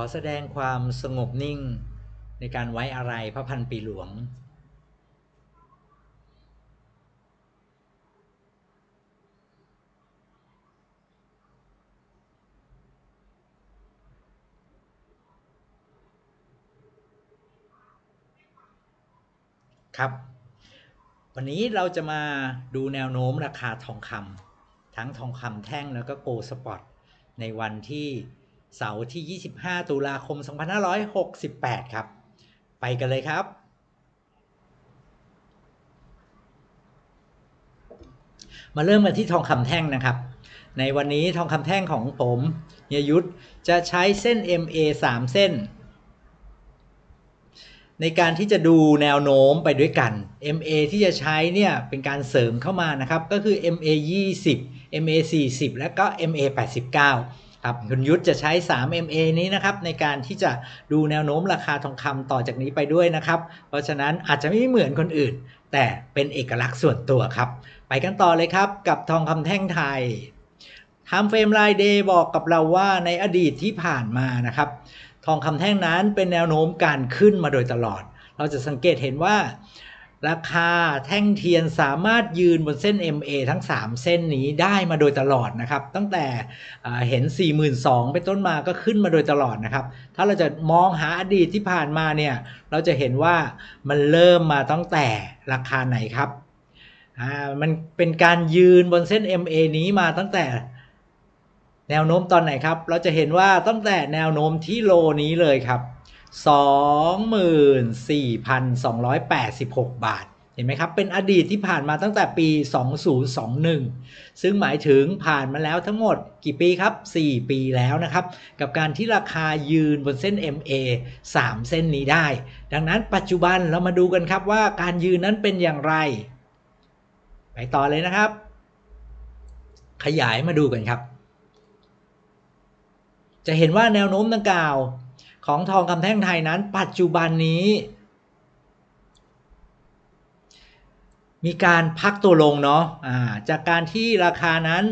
อแสดงความสงบนิ่งในการไว้อะไรพระพันปีหลวง ครับ วันนี้เราจะมาดูแนวโน้มราคาทองคำทั้งทองคำแท่งแล้วก็โกลสปอตในวันที่ เสาร์ที่ 25 ตุลาคม 2568 ครับ ไปกันเลยครับ มาเริ่มกันที่ทองคำแท่งนะครับ ในวันนี้ทองคำแท่งของผมเยยุทธจะใช้เส้น MA 3 เส้น ในการที่จะดูแนวโน้มไปด้วยกัน MA ที่จะใช้เนี่ยเป็นการเสริมเข้ามานะครับ ก็คือ MA 20 MA 40 และก็ MA 89 ครับคุณยุทธจะใช้ 3 MA นี้นะครับในการที่จะดูแนวโน้มราคาทองคำต่อจากนี้ไปด้วยนะครับ เพราะฉะนั้นอาจจะไม่เหมือนคนอื่น แต่เป็นเอกลักษณ์ส่วนตัวครับ ไปกันต่อเลยครับกับทองคำแท่งไทยทำเฟรมรายเดย์บอกกับเราว่าในอดีตที่ผ่านมานะครับ ทองคำแท่งนั้นเป็นแนวโน้มการขึ้นมาโดยตลอด เราจะสังเกตเห็นว่า ราคาแท่งเทียนสามารถยืนบนเส้น MA ทั้ง 3 เส้นนี้ได้มาโดยตลอดนะครับ ตั้งแต่เห็น 42,000เป็นต้นมาก็ขึ้นมาโดยตลอดนะครับ ถ้าเราจะมองหาอดีตที่ผ่านมาเนี่ย เราจะเห็นว่ามันเริ่มมาตั้งแต่ราคาไหนครับ มันเป็นการยืนบนเส้น MA นี้มาตั้งแต่แนวโน้มตอนไหนครับ เราจะเห็นว่าตั้งแต่แนวโน้มที่โลนี้เลยครับ 24,286 บาท เห็นไหมครับ เป็นอดีตที่ผ่านมาตั้งแต่ปี 2021 ซึ่งหมายถึงผ่านมาแล้วทั้งหมดกี่ปีครับ 4 ปีแล้วนะครับ กับการที่ราคายืนบนเส้น MA 3 เส้นนี้ได้ ดังนั้นปัจจุบันเรามาดูกันครับว่าการยืนนั้นเป็นอย่างไร ไปต่อเลยนะครับ ขยายมาดูกันครับ จะเห็นว่าแนวโน้มดังกล่าว ของทองคำแท่งไทยนั้น ปัจจุบันนี้ มีการพักตัวลงเนาะะจากการที่ราคานั้น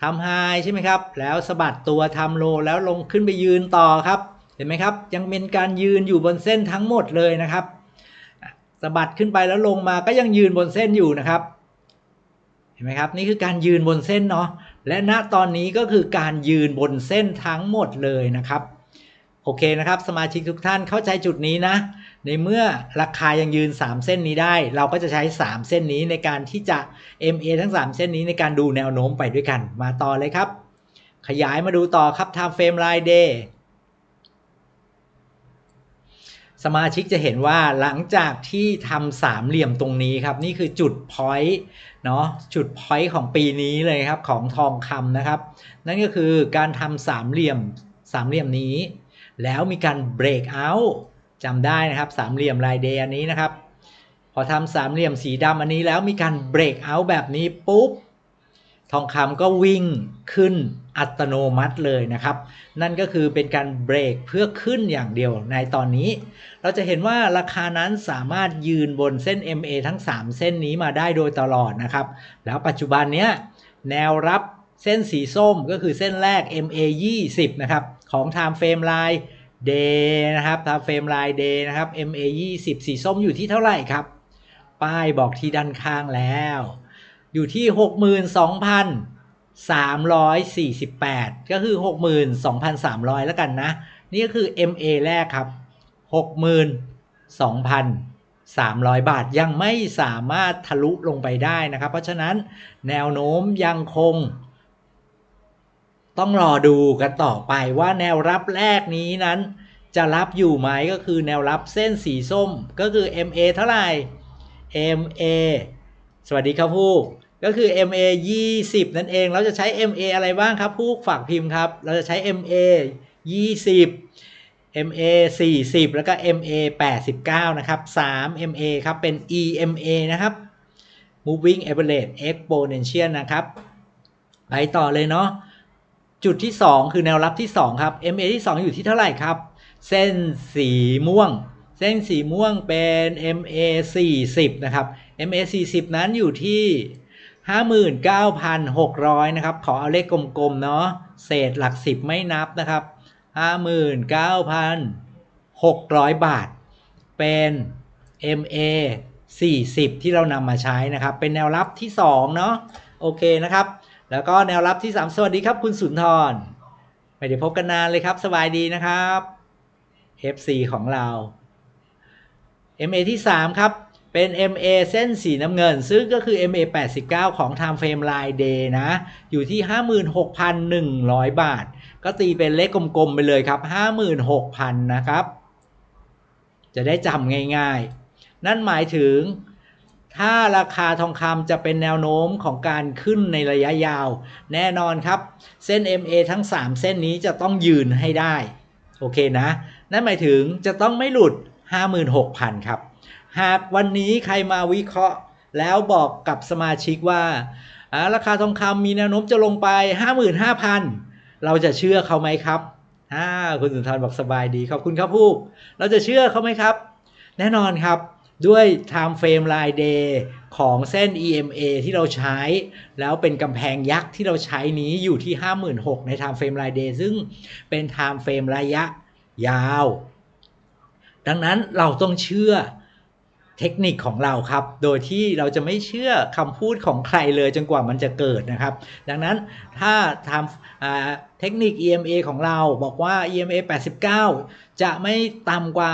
ทำไฮใช่ไหมครับ แล้วสะบัดตัวทำโลแล้วลงขึ้นไปยืนต่อครับ เห็นไหมครับ ยังเป็นการยืนอยู่บนเส้นทั้งหมดเลยนะครับสะบัดขึ้นไปแล้วลงมาก็ยังยืนบนเส้นอยู่นะครับ เห็นไหมครับ นี่คือการยืนบนเส้นเนาะและณตอนนี้ก็คือการยืนบนเส้นทั้งหมดเลยนะครับ โอเคนะครับ สมาชิกทุกท่านเข้าใจจุดนี้นะ ในเมื่อราคายังยืน 3 เส้นนี้ได้ เราก็จะใช้ 3 เส้นนี้ในการที่จะ MA ทั้ง 3 เส้นนี้ในการดูแนวโน้มไปด้วยกัน มาต่อเลยครับ ขยายมาดูต่อครับ time frame ride day สมาชิกจะเห็นว่าหลังจากที่ทำสามเหลี่ยมตรงนี้ครับ นี่คือจุด point เนาะจุด point ของปีนี้เลยครับของทองคำนะครับ นั่นก็คือการทำสามเหลี่ยมสามเหลี่ยมนี้ แล้วมีการ break out จำได้นะครับสามเหลี่ยมรายเดย์อันนี้นะครับ พอทำสามเหลี่ยมสีดำอันนี้แล้วมีการ break out แบบนี้ปุ๊บทองคำก็วิ่งขึ้นอัตโนมัติเลยนะครับ นั่นก็คือเป็นการเบรกเพื่อขึ้นอย่างเดียวในตอนนี้ เราจะเห็นว่าราคานั้นสามารถยืนบนเส้น MA ทั้ง 3 เส้นนี้มาได้โดยตลอดนะครับ แล้วปัจจุบันเนี้ยแนวรับ เส้นสีส้มก็คือเส้นแรก MA 20นะครับ ของ Time Frame Line Day นะครับ Time Frame Line Day นะครับ MA 20สีส้มอยู่ที่เท่าไหร่ครับ ป้ายบอกที่ด้านข้างแล้ว อยู่ที่ 62,348 ก็คือ 62,300 แล้วกันนะ นี่ก็คือ MA แรกครับ 62,300 บาทยังไม่สามารถทะลุลงไปได้นะครับ เพราะฉะนั้นแนวโน้มยังคง ต้องรอดูกันต่อไปว่าแนวรับแรกนี้นั้น จะรับอยู่ไหมก็คือแนวรับเส้นสีส้มก็คือ MA เท่าไหร่ MA สวัสดีครับผู้ก็คือ MA 20 นั่นเอง เราจะใช้ MA อะไรบ้างครับผู้ฝากพิมพ์ครับ เราจะใช้ MA 20 MA 40 แล้วก็ MA 89 นะครับ 3 MA ครับ เป็น EMA นะครับ Moving Average Exponential นะครับ ไปต่อเลยเนาะ จุดที่ 2 คือแนวรับที่ 2 ครับ MA ที่ 2 อยู่ที่เท่าไหร่ครับ เส้นสีม่วง เส้นสีม่วงเป็น MA 40นะครับ MA 40 นั้นอยู่ที่ 59,600 นะครับ ขอเอาเลขกลมๆ เนาะ เศษหลัก 10 ไม่นับนะครับ 59,600 บาท เป็น MA 40 ที่เรานำมาใช้นะครับ เป็นแนวรับที่ 2 เนาะ โอเคนะครับ แล้วก็แนวรับที่ 3 สวัสดีครับคุณสุนทร ไม่ได้พบกันนานเลยครับ สบายดีนะครับ FC ของเรา MA ที่ 3 ครับ เป็น MA เส้นสีน้ำเงิน ซึ่งก็คือ MA 89 ของ Time Frame Line Day นะ อยู่ที่ 56,100 บาท ก็ตีเป็นเลขกลมๆไปเลยครับ 56,000 นะครับ จะได้จำง่ายๆ นั่นหมายถึง ถ้าราคาทองคำจะเป็นแนวโน้มของการขึ้นในระยะยาว แน่นอนครับ เส้น MA ทั้ง 3 เส้นนี้จะต้องยืนให้ได้ โอเคนะ นั่นหมายถึงจะต้องไม่หลุด 56,000 ครับ หากวันนี้ใครมาวิเคราะห์ แล้วบอกกับสมาชิกว่าราคาทองคำมีแนวโน้มจะลงไป 55,000 เราจะเชื่อเขาไหมครับคุณสุนทรบอกสบายดีขอบคุณครับผู้เราจะเชื่อเขาไหมครับ แน่นอนครับ ด้วย time frame line day ของเส้น EMA ที่เราใช้ แล้วเป็นกำแพงยักษ์ที่เราใช้นี้อยู่ที่ 56,000ใน time frame line day ซึ่งเป็น time frame ระยะยาว ดังนั้นเราต้องเชื่อเทคนิคของเราครับ โดยที่เราจะไม่เชื่อคำพูดของใครเลยจนกว่ามันจะเกิดนะครับ ดังนั้นถ้าทำเทคนิค EMA ของเราบอกว่า EMA 89 จะไม่ต่ำกว่า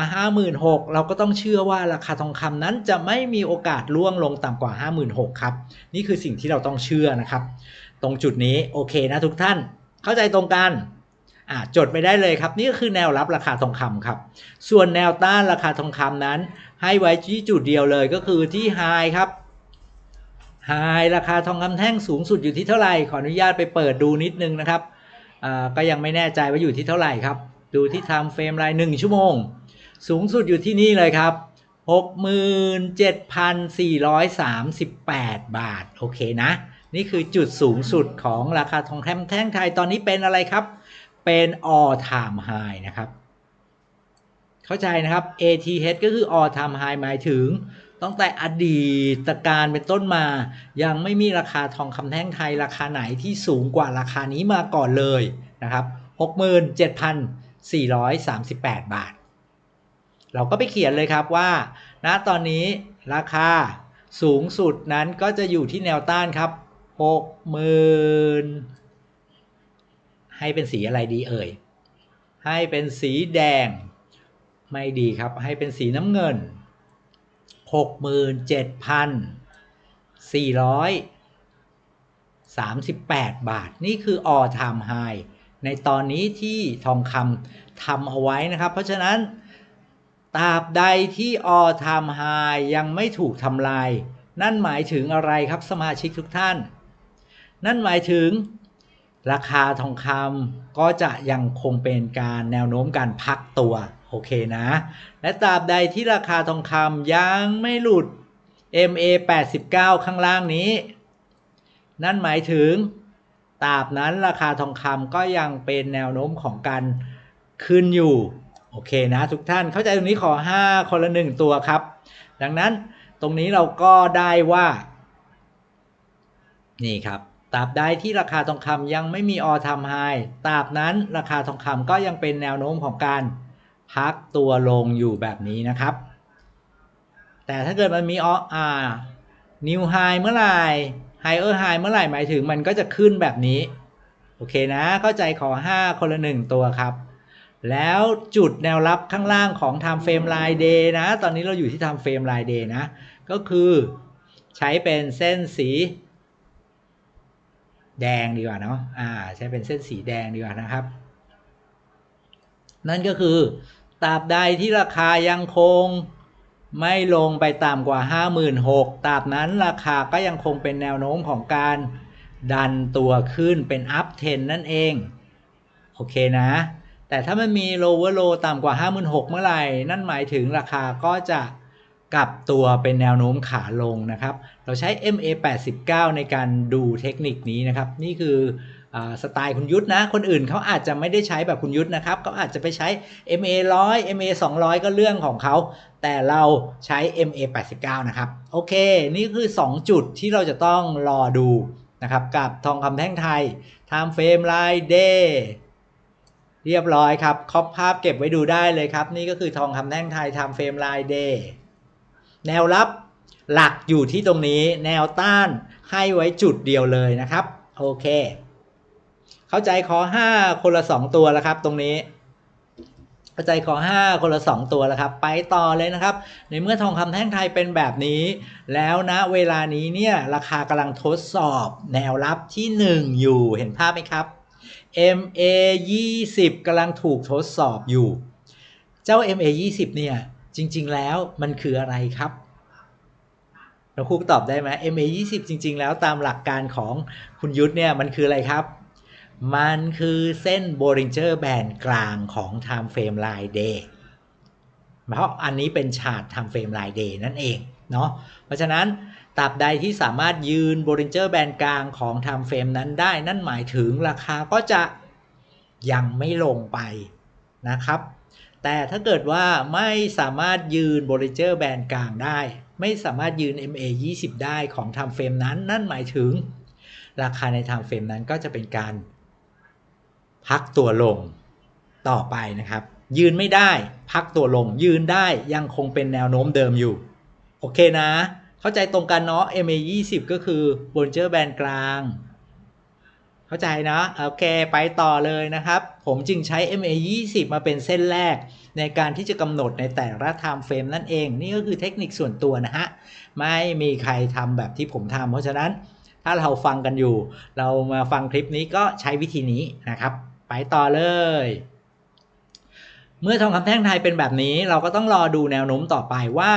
56,000 เราก็ต้องเชื่อว่าราคาทองคำนั้นจะไม่มีโอกาสล่วงลงต่ำกว่า 56,000 ครับ นี่คือสิ่งที่เราต้องเชื่อนะครับ ตรงจุดนี้โอเคนะทุกท่านเข้าใจตรงกันอ่าจดไปได้เลยครับ นี่ก็คือแนวรับราคาทองคำครับ ส่วนแนวต้านราคาทองคำนั้น ให้ไว้ที่จุดเดียวเลยก็คือที่ไฮครับไฮราคาทองคำแท่งสูงสุดอยู่ที่เท่าไหร่ขออนุญาตไปเปิดดูนิดนึงนะครับอ่าก็ยังไม่แน่ใจว่าอยู่ที่เท่าไหร่ครับ ดูที่ไทม์เฟรมรายหนึ่งชั่วโมง สูงสุดอยู่ที่นี่เลยครับ 67,438 บาท โอเคนะ นี่คือจุดสูงสุดของราคาทองคำแท่งไทยตอนนี้เป็นอะไรครับ เป็น all time high นะครับ เข้าใจนะครับ ATH ก็คือ all time high หมายถึงตั้งแต่อดีตการเป็นต้นมา ยังไม่มีราคาทองคำแท่งไทยราคาไหนที่สูงกว่าราคานี้มาก่อนเลยนะครับ 438 บาท เราก็ไปเขียนเลยครับว่าณตอนนี้ราคาสูงสุดนั้นก็จะอยู่ที่แนวต้านครับ 60,000 ให้เป็นสีอะไรดีเอ่ย ให้เป็นสีแดง ไม่ดีครับ ให้เป็นสีน้ำเงิน 67,438 บาท นี่คือ all time high ในตอนนี้ที่ทองคำทำเอาไว้นะครับ เพราะฉะนั้นตราบใดที่ all time high ยังไม่ถูกทำลาย นั่นหมายถึงอะไรครับสมาชิกทุกท่าน นั่นหมายถึงราคาทองคำก็จะยังคงเป็นการแนวโน้มการพักตัว โอเคนะ และตราบใดที่ราคาทองคำยังไม่หลุด MA 89 ข้างล่างนี้ นั่นหมายถึง ตราบนั้นราคาทองคำก็ยังเป็นแนวโน้มของการขึ้นอยู่ โอเคนะทุกท่านเข้าใจตรงนี้ขอ 5 คนละหนึ่งตัวครับ ดังนั้นตรงนี้เราก็ได้ว่า นี่ครับตราบใดที่ราคาทองคำยังไม่มีออทำไฮตราบนั้นราคาทองคำก็ยังเป็นแนวโน้มของการพักตัวลงอยู่แบบนี้นะครับ แต่ถ้าเกิดมันมีออ่านิวไฮเมื่อไหร่ ไฮเออร์ไฮเมื่อไหร่หมายถึงมันก็จะขึ้นแบบนี้ โอเคนะ เข้าใจขอ 5 คนละ 1 ตัวครับ แล้วจุดแนวรับข้างล่างของ Time Frame Line Day นะ ตอนนี้เราอยู่ที่ Time Frame Line Day นะ ก็คือใช้เป็นเส้นสี แดงดีกว่าเนาะอ่า ใช้เป็นเส้นสีแดงดีกว่านะครับ นั่นก็คือตราบใดที่ราคายังคง ไม่ลงไปต่ำกว่า 56,000ตราบนั้นราคาก็ยังคงเป็นแนวโน้มของการดันตัวขึ้นเป็น up trend นั่นเอง โอเคนะ แต่ถ้ามันมี lower low ต่ำกว่า 56,000 เมื่อไหร่ นั่นหมายถึงราคาก็จะกลับตัวเป็นแนวโน้มขาลงนะครับ เราใช้ MA 89 ในการดูเทคนิคนี้นะครับ นี่คือ สไตล์คุณยุทธนะ คนอื่นเขาอาจจะไม่ได้ใช้แบบคุณยุทธนะครับเขาอาจจะไปใช้ MA 100 MA 200 ก็เรื่องของเขา แต่เราใช้ MA 89 นะครับ โอเค นี่คือ 2 จุดที่เราจะต้องรอดูนะครับ กับทองคำแท่งไทย Time Frame Line Day เรียบร้อยครับ ครอบภาพเก็บไว้ดูได้เลยครับ นี่ก็คือทองคำแท่งไทยทำเฟรมลายเดย์แนวรับหลักอยู่ที่ตรงนี้ แนวต้านให้ไว้จุดเดียวเลยนะครับ โอเค เข้าใจขอ5คนละ2ตัวแล้วครับ ตรงนี้ เข้าใจขอ5คนละ2ตัวแล้วครับ ไปต่อเลยนะครับ ในเมื่อทองคำแท่งไทยเป็นแบบนี้ แล้วนะเวลานี้เนี่ยราคากำลังทดสอบแนวรับที่ 1 อยู่เห็นภาพไหมครับ MA 20กำลังถูกทดสอบอยู่ เจ้า MA 20เนี่ยจริง ๆ แล้วมันคืออะไรครับเราครูตอบได้ไหม MA 20จริง ๆ แล้วตามหลักการของคุณยุทธเนี่ยมันคืออะไรครับ มันคือเส้น Bollinger Band กลางของ Time Frame Line Day เพราะอันนี้เป็นฉาก Time Frame Line Day นั่นเองเนาะเพราะฉะนั้นตราบใดที่สามารถยืน Bollinger Band กลางของ Time Frame นั้นได้ นั่นหมายถึงราคาก็จะยังไม่ลงไปนะครับ แต่ถ้าเกิดว่าไม่สามารถยืน Bollinger Band กลางได้ ไม่สามารถยืน MA 20 ได้ของ Time Frame นั้น นั่นหมายถึง ราคาใน Time Frame นั้นก็จะเป็นการ พักตัวลงต่อไปนะครับ ยืนไม่ได้พักตัวลง ยืนได้ยังคงเป็นแนวโน้มเดิมอยู่ โอเคนะ เข้าใจตรงกันเนาะ MA 20 ก็คือ Bollinger Band กลาง เข้าใจนะโอเคไปต่อเลยนะครับ ผมจึงใช้ MA 20 มาเป็นเส้นแรก ในการที่จะกำหนดในแต่ละ time frame นั่นเอง นี่ก็คือเทคนิคส่วนตัวนะฮะ ไม่มีใครทำแบบที่ผมทำเพราะฉะนั้นถ้าเราฟังกันอยู่ เรามาฟังคลิปนี้ก็ใช้วิธีนี้นะครับ ไปต่อเลย เมื่อทองคำแท่งไทยเป็นแบบนี้ เราก็ต้องรอดูแนวโน้มต่อไปว่า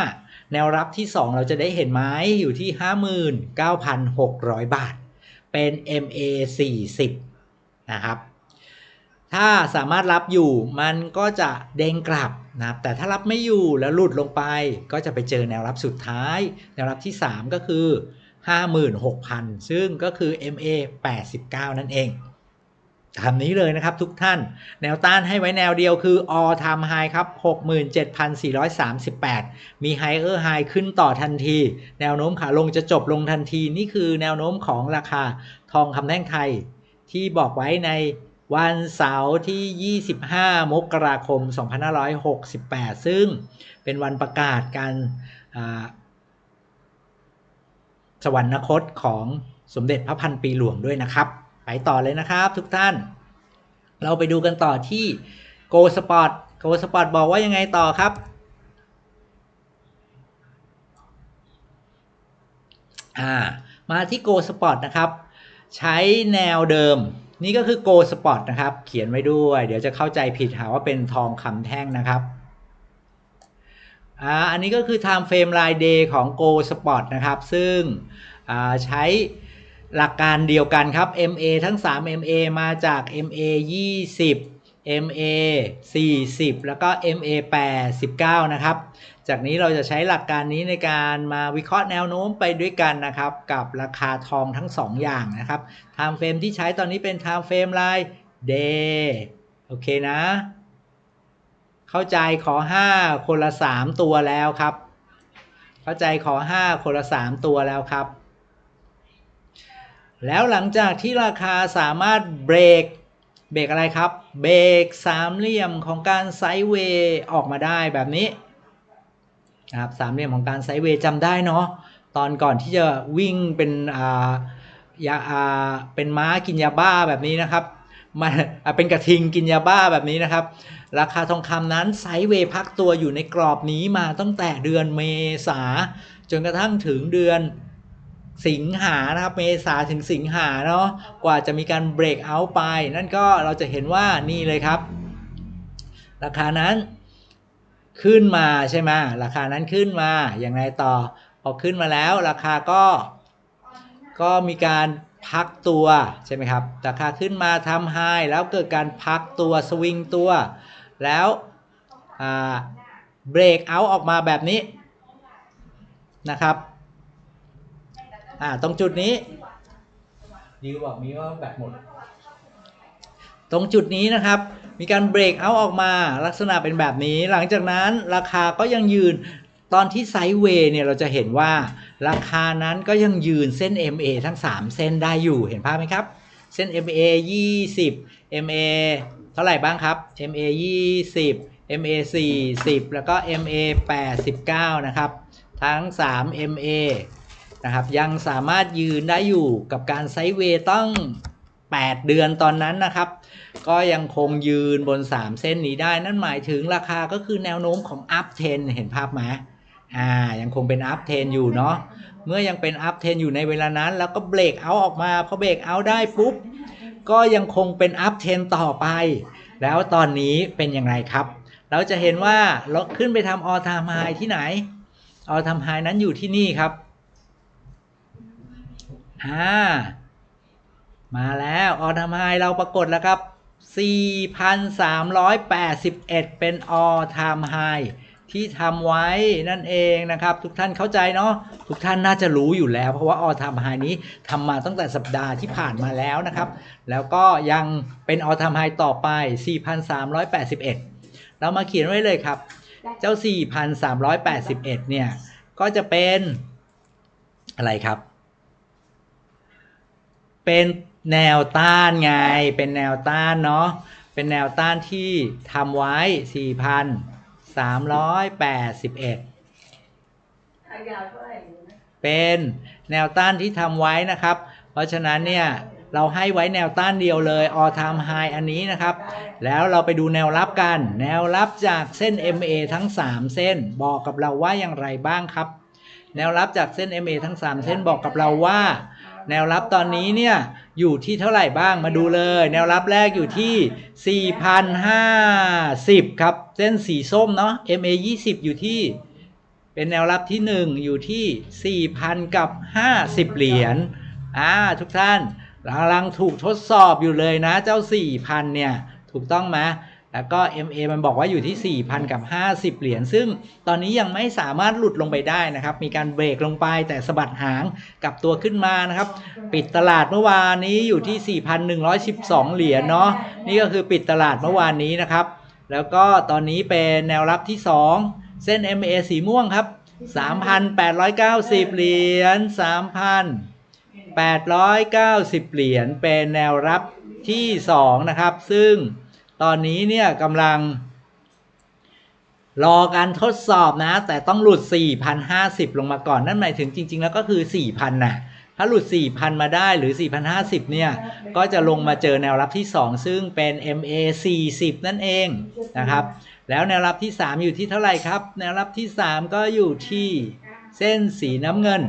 แนวรับที่ 2 เราจะได้เห็นไหมอยู่ที่ 59,600 บาท เป็น MA 40นะครับ ถ้าสามารถรับอยู่มันก็จะเด้งกลับนะครับแต่ถ้ารับไม่อยู่แล้วหลุดลงไปก็จะไปเจอแนวรับสุดท้าย แนวรับที่ 3 ก็คือ 56,000 ซึ่งก็คือ MA 89 นั่นเอง ทำนี้เลยนะครับทุกท่าน แนวต้านให้ไว้แนวเดียวคือ all time high ครับ 67,438 มี higher high ขึ้นต่อทันที แนวโน้มขาลงจะจบลงทันที นี่คือแนวโน้มของราคาทองคำแท่งไทย ที่บอกไว้ในวันเสาร์ที่ 25 มกราคม 2568 ซึ่งเป็นวันประกาศการสวรรคตของสมเด็จพระพันปีหลวงด้วยนะครับ ต่อเลยนะครับ ทุกท่าน เราไปดูกันต่อที่ Go Spot Go Spot บอกว่ายังไงต่อครับ มาที่ Go Spot นะครับ ใช้แนวเดิม นี่ก็คือ Go Spot นะครับ เขียนไว้ด้วย เดี๋ยวจะเข้าใจผิดหาว่าเป็นทองคำแท่งนะครับอ,อันนี้ก็คือ Time Frame Line Day ของ Go Spot นะครับ ซึ่งใช้ หลักการเดียวกันครับ MA ทั้ง 3 MA มาจาก MA 20 MA 40 แล้วก็ MA 89 นะครับ จากนี้เราจะใช้หลักการนี้ในการมาวิเคราะห์แนวโน้มไปด้วยกันนะครับ กับราคาทองทั้ง 2 อย่างนะครับ Time Frame ที่ใช้ตอนนี้เป็น Time Frame Line Day โอเคนะ เข้าใจขอ 5 คนละ 3 ตัวแล้วครับ เข้าใจขอ 5 คนละ 3 ตัวแล้วครับ แล้วหลังจากที่ราคาสามารถเบรกเบรกอะไรครับ เบรกสามเหลี่ยมของการไซด์เวย์ออกมาได้แบบนี้นะครับสามเหลี่ยมของการไซด์เวย์จำได้เนาะตอนก่อนที่จะวิ่งเป็นอ่ายาอ่าเป็นม้ากินยาบ้าแบบนี้นะครับมันเป็นกระทิงกินยาบ้าแบบนี้นะครับ ราคาทองคำนั้นไซด์เวย์พักตัวอยู่ในกรอบนี้มาตั้งแต่เดือนเมษาจนกระทั่งถึงเดือน สิงหานะครับเมษาถึงสิงหาเนาะกว่าจะมีการเบรกเอาท์ไป นั่นก็เราจะเห็นว่านี่เลยครับ ราคานั้นขึ้นมาใช่ไหมราคานั้นขึ้นมาอย่างไรต่อ พอขึ้นมาแล้วราคาก็ก็มีการพักตัวใช่ไหมครับ ราคาขึ้นมาทำไฮแล้วเกิดการพักตัวสวิงตัว แล้วเบรกเอาท์ออกมาแบบนี้นะครับ อ่า ตรงจุดนี้ดิวบอกมีว่าแบบหมด ตรงจุดนี้นะครับ มีการเบรกเอาออกมาลักษณะเป็นแบบนี้ หลังจากนั้นราคาก็ยังยืนตอนที่ไซด์เวย์เนี่ยเราจะเห็นว่าราคานั้นก็ยังยืนเส้น MA ทั้ง 3 เส้นได้อยู่เห็นภาพไหมครับ เส้น MA 20 MA เท่าไหร่บ้างครับ MA 20 MA 40 แล้วก็ MA 89 นะครับ ทั้ง 3 MA นะครับ ยังสามารถยืนได้อยู่กับการไซด์เวย์ต้อง 8 เดือนตอนนั้นนะครับ ก็ยังคงยืนบน 3 เส้นนี้ได้ นั่นหมายถึงราคาก็คือแนวโน้มของ up trend เห็นภาพไหมอ่ายังคงเป็น up trend อยู่เนาะเมื่อยังเป็น up trend อยู่ในเวลานั้น แล้วก็เบรกเอาออกมาพอเบรกเอาได้ปุ๊บก็ยังคงเป็น up trend ต่อไป แล้วตอนนี้เป็นอย่างไรครับ เราจะเห็นว่าเราขึ้นไปทำ all time high ที่ไหน all time high นั้นอยู่ที่นี่ครับ อ่ามาแล้ว all time high เราปรากฏแล้วครับ 4,381 เป็น all time high ที่ทำไว้นั่นเองนะครับ ทุกท่านเข้าใจเนาะทุกท่านน่าจะรู้อยู่แล้ว เพราะว่า all time high นี้ทำมาตั้งแต่สัปดาห์ที่ผ่านมาแล้วนะครับ แล้วก็ยังเป็น all time high ต่อไป 4,381 เรามาเขียนไว้เลยครับ เจ้า 4,381 เนี่ย ก็จะเป็นอะไรครับ เป็นแนวต้านไง เป็นแนวต้านเนาะ เป็นแนวต้านที่ทำไว้ 4,381 เป็นแนวต้านที่ทำไว้นะครับ เพราะฉะนั้นเนี่ยเราให้ไว้แนวต้านเดียวเลย all time high อันนี้นะครับ แล้วเราไปดูแนวรับกัน แนวรับจากเส้น MA ทั้ง 3 เส้น บอกกับเราว่าอย่างไรบ้างครับ แนวรับจากเส้น MA ทั้ง 3 เส้นบอกกับเราว่า แนวรับตอนนี้เนี่ยอยู่ที่เท่าไหร่บ้างมาดูเลย แนวรับแรกอยู่ที่ 4,050 ครับ เส้นสีส้มเนาะ MA 20 อยู่ที่ เป็นแนวรับที่ 1 อยู่ที่ 4,000 กับ 50 เหรียญอ่าทุกท่านกำลังถูกทดสอบอยู่เลยนะเจ้า 4,000 เนี่ย ถูกต้องไหม แล้วก็ MA มันบอกว่าอยู่ที่ 4,000 กับ 50 เหรียญ ซึ่งตอนนี้ยังไม่สามารถหลุดลงไปได้นะครับ มีการเบรกลงไปแต่สะบัดหางกลับตัวขึ้นมานะครับ ปิดตลาดเมื่อวานนี้อยู่ที่ 4,112 เหรียญเนาะ นี่ก็คือปิดตลาดเมื่อวานนี้นะครับ แล้วก็ตอนนี้เป็นแนวรับที่ 2 เส้น MA สีม่วงครับ 3,890 เหรียญ 3,890 เหรียญ เป็นแนวรับที่ 2 นะครับ ซึ่ง ตอนนี้เนี่ยกำลัง รอการทดสอบนะ แต่ต้องหลุด 4,050 ลงมาก่อน นั่นหมายถึงจริง ๆ แล้วก็คือ 4,000น่ะถ้าหลุด 4,000 มาได้หรือ 4,050 เนี่ย ก็จะลงมาเจอแนวรับที่ 2 ซึ่งเป็น MA 40 นั่นเองนะครับ แล้วแนวรับที่ 3 อยู่ที่เท่าไหร่ครับ แนวรับที่ 3 ก็อยู่ที่เส้นสีน้ำเงิน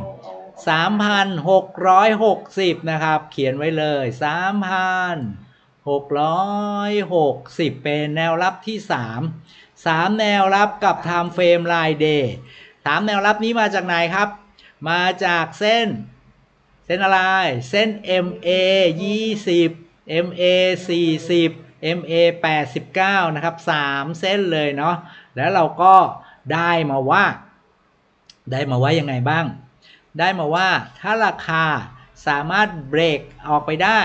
3,660 นะครับ เขียนไว้เลย 3,000 660 เป็นแนวรับที่ 3 3 แนวรับกับ Time Frame Line Day สามแนวรับนี้มาจากไหนครับ มาจากเส้น เส้นอะไร เส้น MA 20 MA 40 MA 89 นะครับ 3 เส้นเลยเนาะ แล้วเราก็ได้มาว่า ได้มาว่ายังไงบ้าง ได้มาว่าถ้าราคาสามารถเบรกออกไปได้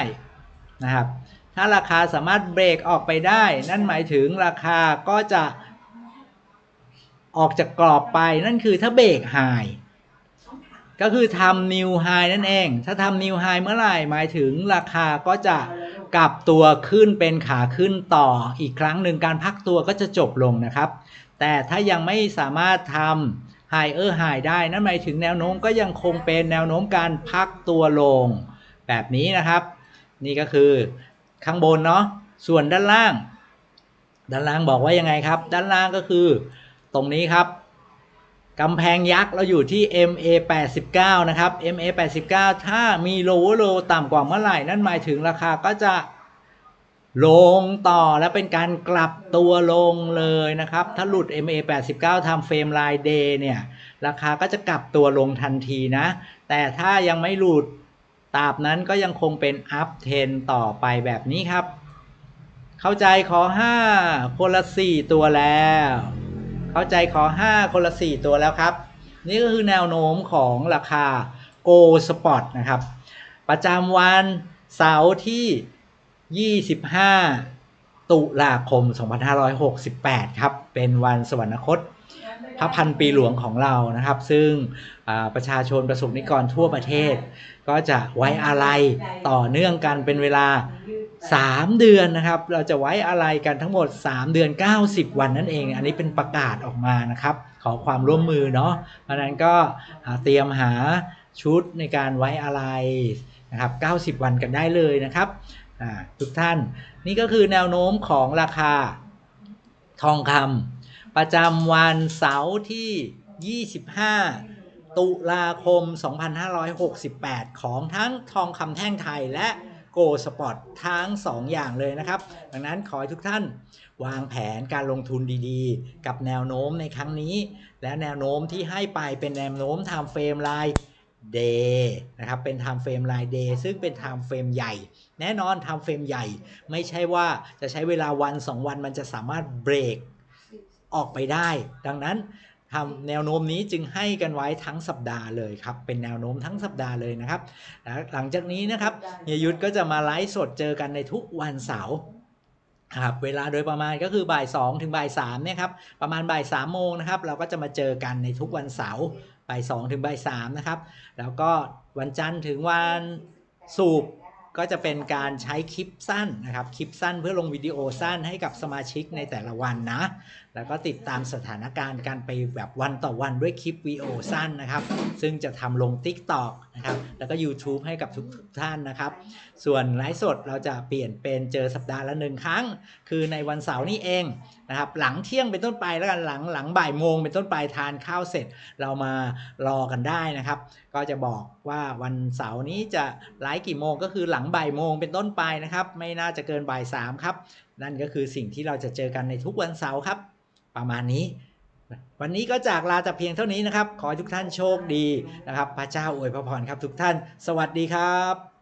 นะครับ ถ้าราคาสามารถเบรกออกไปได้ นั่นหมายถึงราคาก็จะออกจากกรอบไปนั่นคือถ้าเบรกไฮก็คือทำนิวไฮนั่นเอง ถ้าทำนิวไฮเมื่อไหร่หมายถึงราคาก็จะกลับตัวขึ้นเป็นขาขึ้นต่ออีกครั้งหนึ่งการพักตัวก็จะจบลงนะครับ แต่ถ้ายังไม่สามารถทำไฮเออร์ไฮได้นั่นหมายถึงแนวโน้มก็ยังคงเป็นแนวโน้มการพักตัวลง แบบนี้นะครับ นี่ก็คือ ข้างบนเนาะส่วนด้านล่าง ด้านล่างบอกว่ายังไงครับ ด้านล่างก็คือตรงนี้ครับกำแพงยักษ์เราอยู่ที่ MA 89นะครับ MA 89ถ้ามี lower low ต่ำกว่าเมื่อไหร่ นั่นหมายถึงราคาก็จะลงต่อและเป็นการกลับตัวลงเลยนะครับ ถ้าหลุด MA 89ทำเฟรม line day เนี่ย ราคาก็จะกลับตัวลงทันทีนะ แต่ถ้ายังไม่หลุด ตราบนั้นก็ยังคงเป็น up trend ต่อไปแบบนี้ครับ เข้าใจขอ 5 คนละ 4 ตัวแล้ว เข้าใจขอ 5 คนละ 4 ตัวแล้วครับ นี่ก็คือแนวโน้มของราคา Go Spot นะครับ ประจำวันเสาร์ที่ 25 ตุลาคม 2568 ครับ เป็นวันสวรรคต พระพันปีหลวงของเรานะครับ ซึ่งประชาชนประสบนิกรทั่วประเทศ ก็จะไว้อาลัยต่อเนื่องกันเป็นเวลา 3 เดือนนะครับ เราจะไว้อาลัยกันทั้งหมด 3 เดือน 90 วันนั่นเอง อันนี้เป็นประกาศออกมานะครับ ขอความร่วมมือเนาะเพราะนั้นก็เตรียมหาชุดในการไว้อาลัยนะครับ 90 วันกันได้เลยนะครับทุกท่านนี่ก็คือแนวโน้มของราคาทองคำ ประจำวันเสาร์ที่ 25 ตุลาคม 2568 ของทั้งทองคำแท่งไทยและโกลสปอร์ตทั้ง 2 อย่างเลยนะครับ ดังนั้นขอให้ทุกท่านวางแผนการลงทุนดีๆ กับแนวโน้มในครั้งนี้ และแนวโน้มที่ให้ไปเป็นแนวโน้ม time frame ราย D นะครับเป็น time frame ราย day ซึ่งเป็น time frame ใหญ่ แน่นอน time frame ใหญ่ ไม่ใช่ว่าจะใช้เวลาวัน 2 วันมันจะสามารถเบรก ออกไปได้ ดังนั้นทำแนวโน้มนี้จึงให้กันไว้ทั้งสัปดาห์เลยครับ เป็นแนวโน้มทั้งสัปดาห์เลยนะครับแล้วหลังจากนี้นะครับเฮียยุทธก็จะมาไลฟ์สดเจอกันในทุกวันเสาร์ครับเวลาโดยประมาณก็คือบ่าย2ถึงบ่าย3เนี่ยครับประมาณบ่าย3โมงนะครับเราก็จะมาเจอกันในทุกวันเสาร์บ่าย2ถึงบ่าย3นะครับแล้วก็วันจันทร์ถึงวันศุกร์ก็จะเป็นการใช้คลิปสั้นนะครับคลิปสั้นเพื่อลงวิดีโอสั้นให้กับสมาชิกในแต่ละวันนะ แล้วก็ติดตามสถานการณ์การไปแบบวันต่อวันด้วยคลิปวีโอสั้นนะครับ ซึ่งจะทำลง TikTok นะครับ แล้วก็ YouTube ให้กับทุกท่านนะครับ ส่วนไลฟ์สดเราจะเปลี่ยนเป็นเจอสัปดาห์ละหนึ่งครั้ง คือในวันเสาร์นี้เองนะครับ หลังเที่ยงเป็นต้นไปแล้วกันหลังหลังบ่ายโมงเป็นต้นไปทานข้าวเสร็จเรามารอกันได้นะครับ ก็จะบอกว่าวันเสาร์นี้จะไลฟ์กี่โมงก็คือหลังบ่ายโมงเป็นต้นไปนะครับ ไม่น่าจะเกินบ่ายสามครับ นั่นก็คือสิ่งที่เราจะเจอกันในทุกวันเสาร์ครับ ประมาณนี้ วันนี้ก็จากลาแต่เพียงเท่านี้นะครับ ขอให้ทุกท่านโชคดีนะครับ พระเจ้าอวยพระพรครับทุกท่าน สวัสดีครับ